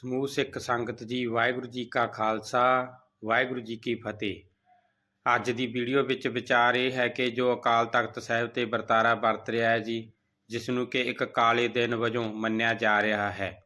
ਸਮੂਹ ਸਿੱਖ ਸੰਗਤ ਜੀ, ਵਾਹਿਗੁਰੂ ਜੀ ਕਾ ਖਾਲਸਾ, ਵਾਹਿਗੁਰੂ ਜੀ ਕੀ ਫਤਿਹ। ਅੱਜ ਦੀ ਵੀਡੀਓ ਵਿੱਚ ਵਿਚਾਰ ਇਹ ਹੈ ਕਿ ਜੋ ਅਕਾਲ ਤਖਤ ਸਾਹਿਬ ਤੇ ਵਰਤਾਰਾ ਵਰਤ ਰਿਹਾ ਹੈ ਜੀ, ਜਿਸ ਨੂੰ ਕਿ ਇੱਕ ਕਾਲੇ ਦਿਨ ਵਜੋਂ ਮੰਨਿਆ ਜਾ ਰਿਹਾ ਹੈ।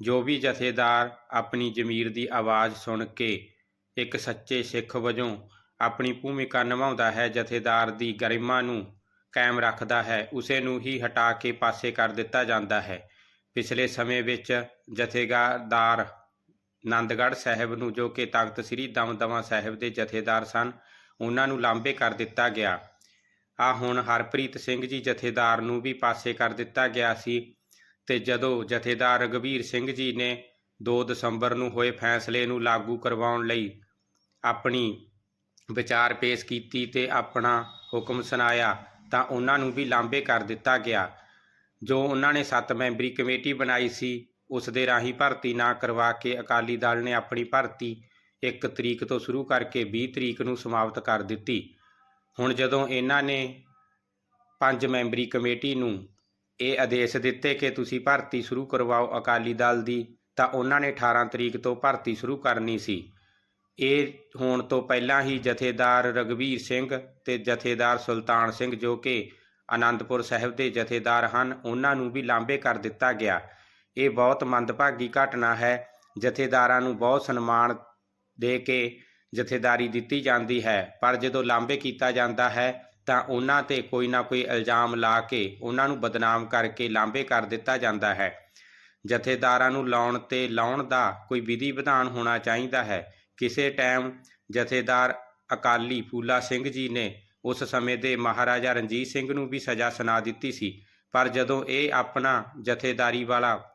ਜੋ ਵੀ ਜਥੇਦਾਰ ਆਪਣੀ ਜ਼ਮੀਰ ਦੀ ਆਵਾਜ਼ ਸੁਣ ਕੇ ਇੱਕ ਸੱਚੇ ਸਿੱਖ ਵਜੋਂ ਆਪਣੀ ਭੂਮਿਕਾ ਨਿਭਾਉਂਦਾ ਹੈ, ਜਥੇਦਾਰ ਦੀ ਗਰਿਮਾ ਨੂੰ ਕਾਇਮ ਰੱਖਦਾ ਹੈ, ਉਸੇ ਨੂੰ ਹੀ ਹਟਾ ਕੇ ਪਾਸੇ ਕਰ ਦਿੱਤਾ ਜਾਂਦਾ ਹੈ। ਪਿਛਲੇ ਸਮੇਂ ਵਿੱਚ ਜਥੇਦਾਰ ਆਨੰਦਗੜ੍ਹ ਸਾਹਿਬ ਨੂੰ ਜੋ ਕਿ ਤਖਤ ਸ੍ਰੀ ਦਮਦਮਾ ਸਾਹਿਬ ਦੇ ਜਥੇਦਾਰ ਸਨ, ਉਹਨਾਂ ਨੂੰ ਲਾਂਭੇ ਕਰ ਦਿੱਤਾ ਗਿਆ। ਆ ਹੁਣ ਹਰਪ੍ਰੀਤ ਸਿੰਘ ਜੀ ਜਥੇਦਾਰ ਨੂੰ ਵੀ ਪਾਸੇ ਕਰ ਦਿੱਤਾ ਗਿਆ ਸੀ ਤੇ ਜਦੋਂ ਜਥੇਦਾਰ ਰਗਵੀਰ ਸਿੰਘ ਜੀ ਨੇ 2 ਦਸੰਬਰ ਨੂੰ ਹੋਏ ਫੈਸਲੇ ਨੂੰ ਲਾਗੂ ਕਰਵਾਉਣ ਲਈ ਆਪਣੀ ਵਿਚਾਰ ਪੇਸ਼ ਕੀਤੀ ਤੇ ਆਪਣਾ ਹੁਕਮ ਸੁਣਾਇਆ, ਤਾਂ ਉਹਨਾਂ ਨੂੰ ਵੀ ਲਾਂਭੇ ਕਰ ਦਿੱਤਾ ਗਿਆ। ਜੋ ਉਹਨਾਂ ਨੇ 7 ਮੈਂਬਰੀ ਕਮੇਟੀ ਬਣਾਈ ਸੀ, ਉਸ ਦੇ ਰਾਹੀਂ ਭਰਤੀ ਨਾ ਕਰਵਾ ਕੇ ਅਕਾਲੀ ਦਲ ਨੇ ਆਪਣੀ ਭਰਤੀ 1 ਤਰੀਕ ਤੋਂ ਸ਼ੁਰੂ ਕਰਕੇ 20 ਤਰੀਕ ਨੂੰ ਸਮਾਪਤ ਕਰ ਦਿੱਤੀ। ਹੁਣ ਜਦੋਂ ਇਹਨਾਂ ਨੇ ਪੰਜ ਮੈਂਬਰੀ ਕਮੇਟੀ ਨੂੰ ਇਹ ਆਦੇਸ਼ ਦਿੱਤੇ ਕਿ ਤੁਸੀਂ ਭਰਤੀ ਸ਼ੁਰੂ ਕਰਵਾਓ ਅਕਾਲੀ ਦਲ ਦੀ, ਤਾਂ ਉਹਨਾਂ ਨੇ 18 ਤਰੀਕ ਤੋਂ ਭਰਤੀ ਸ਼ੁਰੂ ਕਰਨੀ ਸੀ। ਇਹ ਹੋਣ ਤੋਂ ਪਹਿਲਾਂ ਹੀ ਜਥੇਦਾਰ ਰਗਵੀਰ ਸਿੰਘ ਤੇ ਜਥੇਦਾਰ ਸੁਲਤਾਨ ਸਿੰਘ ਜੋ ਕਿ ਆਨੰਦਪੁਰ ਸਾਹਿਬ ਦੇ ਜਥੇਦਾਰ ਹਨ। ਉਹਨਾਂ ਨੂੰ ਵੀ ਲਾਂਬੇ ਕਰ ਦਿੱਤਾ ਗਿਆ। ਇਹ ਬਹੁਤ ਮੰਦਭਾਗੀ ਘਟਨਾ ਹੈ। ਜਥੇਦਾਰਾਂ ਨੂੰ ਬਹੁਤ ਸਨਮਾਨ ਦੇ ਕੇ ਜਥੇਦਾਰੀ ਦਿੱਤੀ ਜਾਂਦੀ ਹੈ। ਪਰ ਜਦੋਂ ਲਾਂਬੇ ਕੀਤਾ ਜਾਂਦਾ ਹੈ, ਤਾਂ ਉਹਨਾਂ ਤੇ ਕੋਈ ਨਾ ਕੋਈ ਇਲਜ਼ਾਮ ਲਾ ਕੇ ਉਹਨਾਂ ਨੂੰ ਬਦਨਾਮ ਕਰਕੇ ਲਾਂਬੇ ਕਰ ਦਿੱਤਾ ਜਾਂਦਾ ਹੈ। ਜਥੇਦਾਰਾਂ ਨੂੰ ਲਾਉਣ ਤੇ ਲਾਉਣ ਦਾ ਕੋਈ ਵਿਧੀ ਵਿਧਾਨ ਹੋਣਾ ਚਾਹੀਦਾ ਹੈ। ਕਿਸੇ ਟਾਈਮ ਜਥੇਦਾਰ ਅਕਾਲੀ ਫੂਲਾ ਸਿੰਘ ਜੀ ਨੇ ਉਸ ਸਮੇਂ ਦੇ ਮਹਾਰਾਜਾ ਰਣਜੀਤ ਸਿੰਘ ਨੂੰ ਵੀ ਸਜ਼ਾ ਸੁਣਾ ਦਿੱਤੀ ਸੀ। ਪਰ ਜਦੋਂ ਇਹ ਆਪਣਾ ਜਥੇਦਾਰੀ ਵਾਲਾ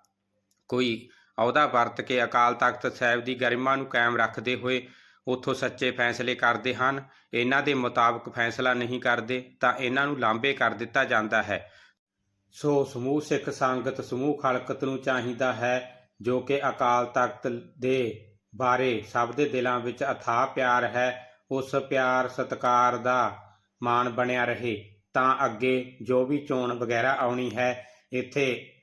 ਕੋਈ ਅਹੁਦਾ ਵਰਤ ਕੇ ਅਕਾਲ ਤਖਤ ਸਾਹਿਬ ਦੀ ਗਰਿਮਾ ਨੂੰ ਕਾਇਮ ਰੱਖਦੇ ਹੋਏ ਉਥੋਂ ਸੱਚੇ ਫੈਸਲੇ ਕਰਦੇ ਹਨ, ਇਹਨਾਂ ਦੇ ਮੁਤਾਬਕ ਫੈਸਲਾ ਨਹੀਂ ਕਰਦੇ, ਤਾਂ ਇਹਨਾਂ ਨੂੰ ਲਾਂਬੇ ਕਰ ਦਿੱਤਾ ਜਾਂਦਾ ਹੈ। ਸੋ ਸਮੂਹ ਸਿੱਖ ਸੰਗਤ, ਸਮੂਹ ਖਲਕਤ ਨੂੰ ਚਾਹੀਦਾ ਹੈ ਜੋ ਕਿ ਅਕਾਲ ਤਖਤ ਦੇ ਬਾਰੇ ਸਭ ਦੇ ਦਿਲਾਂ ਵਿੱਚ ਅਥਾਹ ਪਿਆਰ ਹੈ। ਉਸ ਪਿਆਰ ਸਤਕਾਰ ਦਾ ਮਾਣ ਬਣਿਆ ਰਹੇ, ਤਾਂ ਅੱਗੇ ਜੋ ਵੀ ਚੋਣ ਵਗੈਰਾ ਆਉਣੀ ਹੈ, ਇੱਥੇ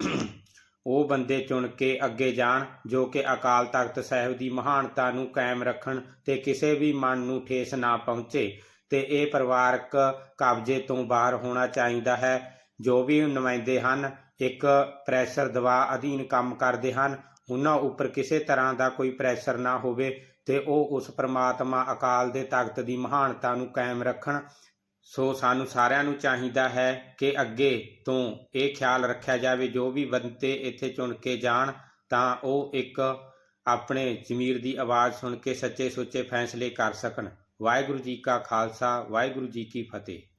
ਉਹ ਬੰਦੇ ਚੁਣ ਕੇ ਅੱਗੇ ਜਾਣ, ਜੋ ਕਿ ਅਕਾਲ ਤਖਤ ਸਾਹਿਬ ਦੀ ਮਹਾਨਤਾ ਨੂੰ ਕਾਇਮ ਰੱਖਣ ਤੇ ਕਿਸੇ ਵੀ ਮਨ ਨੂੰ ਠੇਸ ਨਾ ਪਹੁੰਚੇ ਤੇ ਇਹ ਪਰਿਵਾਰਕ ਕਬਜ਼ੇ ਤੋਂ ਬਾਹਰ ਹੋਣਾ ਚਾਹੀਦਾ ਹੈ। ਜੋ ਵੀ ਨੁਮਾਇੰਦੇ ਹਨ, ਇੱਕ ਪ੍ਰੈਸ਼ਰ ਦਵਾ ਅਧੀਨ ਕੰਮ ਕਰਦੇ ਹਨ, ਉਹਨਾਂ ਉੱਪਰ ਕਿਸੇ ਤਰ੍ਹਾਂ ਦਾ ਕੋਈ ਪ੍ਰੈਸ਼ਰ ਨਾ ਹੋਵੇ ਤੇ ਉਹ ਉਸ ਪ੍ਰਮਾਤਮਾ ਅਕਾਲ ਦੇ ਤਖਤ ਦੀ ਮਹਾਨਤਾ ਨੂੰ ਕਾਇਮ ਰੱਖਣ ਸੋ ਸਾਨੂੰ ਸਾਰਿਆਂ ਨੂੰ ਚਾਹੀਦਾ ਹੈ ਕਿ ਅੱਗੇ ਤੋਂ ਇਹ ਖਿਆਲ ਰੱਖਿਆ ਜਾਵੇ, ਜੋ ਵੀ ਬੰਦੇ ਇੱਥੇ ਚੁਣ ਕੇ ਜਾਣ, ਤਾਂ ਉਹ ਇੱਕ ਆਪਣੇ ਜ਼ਮੀਰ ਦੀ ਆਵਾਜ਼ ਸੁਣ ਕੇ ਸੱਚੇ ਸੁੱਚੇ ਫੈਸਲੇ ਕਰ ਸਕਣ। ਵਾਹਿਗੁਰੂ ਜੀ ਕਾ ਖਾਲਸਾ, ਵਾਹਿਗੁਰੂ ਜੀ ਕੀ ਫਤਿਹ।